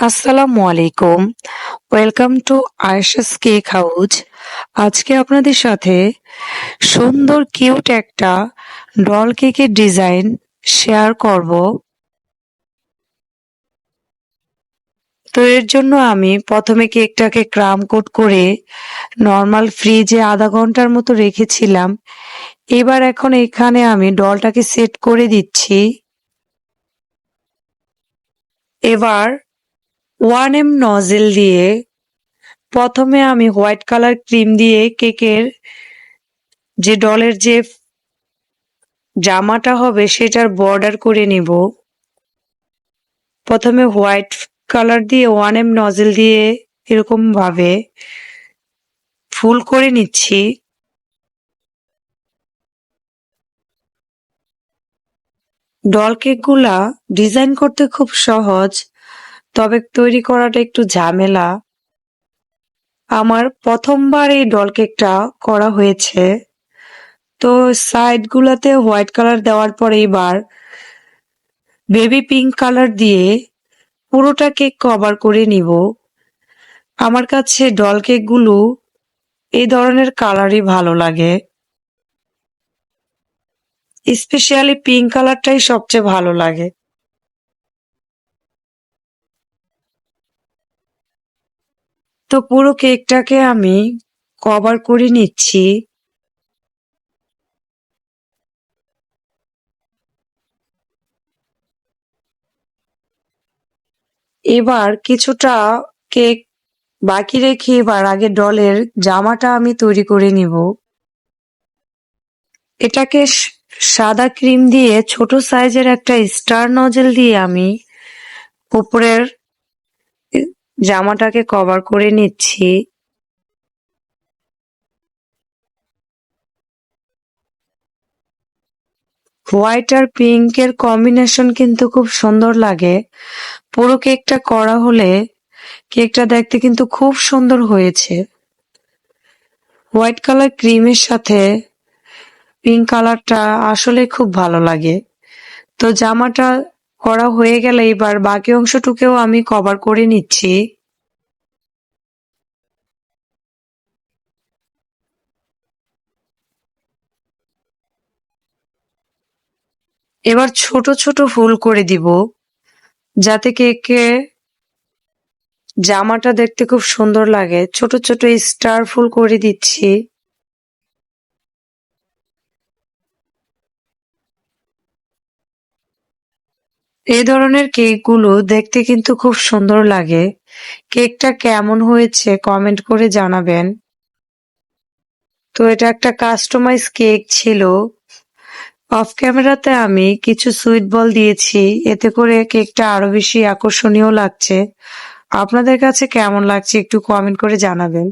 আসসালামু আলাইকুম। Welcome to Ayesha's cake house আজকে আপনাদের সাথে সুন্দর কিউট একটা ডল কেকের ডিজাইন শেয়ার করব। তো এর জন্য আমি প্রথমে কেকটাকে ক্রাম কোট করে নর্মাল ফ্রিজে আধা ঘণ্টার মতো রেখেছিলাম। এবার এখন এখানে আমি ডলটাকে সেট করে দিচ্ছি। এবার ওয়ান এম নজেল দিয়ে প্রথমে আমি হোয়াইট কালার ক্রিম দিয়ে কেকের যে ডলের যে জামাটা হবে সেটার বর্ডার করে নিব। প্রথমে হোয়াইট কালার দিয়ে ওয়ান এম নজেল দিয়ে এরকম ভাবে ফুল করে নিচ্ছি। ডল কেকগুলা ডিজাইন করতে খুব সহজ। তবে তৈরি করাটা একটু ঝামেলা। আমার প্রথমবার এই ডল কেকটা করা হয়েছে। তো সাইড গুলাতে হোয়াইট কালার দেওয়ার পরে এইবার বেবি পিঙ্ক কালার দিয়ে পুরোটা কেক কভার করে নিব। আমার কাছে ডল কেকগুলো এই ধরনের কালারই ভালো লাগে। স্পেশালি পিঙ্ক কালারটাই সবচেয়ে ভালো লাগে। তো পুরো কেকটাকে আমি কভার করে নিচ্ছি। এবার কিছুটা কেক বাকি রেখে এবার আগে ডলের জামাটা আমি তৈরি করে নিব। এটাকে সাদা ক্রিম দিয়ে ছোট সাইজের একটা স্টার নজেল দিয়ে আমি উপরের জামাটাকে কভার করে নিচ্ছি। হোয়াইট আর পিঙ্কের কম্বিনেশন কিন্তু খুব সুন্দর লাগে। পুরো কেকটা করা হলে কেকটা দেখতে কিন্তু খুব সুন্দর হয়েছে। হোয়াইট কালার ক্রিমের সাথে পিঙ্ক কালারটা আসলে খুব ভালো লাগে। তো জামাটা করা হয়ে গেলে এবার বাকি অংশটুকেও আমি কভার করে নিচ্ছি। এবার ছোট ছোট ফুল করে দিব, যাতে কেকে জামাটা দেখতে খুব সুন্দর লাগে। ছোট ছোট স্টার ফুল করে দিচ্ছি। এই ধরনের কেকগুলো দেখতে কিন্তু খুব সুন্দর লাগে। কেকটা কেমন হয়েছে কমেন্ট করে জানাবেন। তো এটা একটা কাস্টমাইজ কেক ছিল। অফ ক্যামেরাতে আমি কিছু সুইট বল দিয়েছি, এতে করে কেকটা আরও বেশি আকর্ষণীয় লাগছে। আপনাদের কাছে কেমন লাগছে একটু কমেন্ট করে জানাবেন।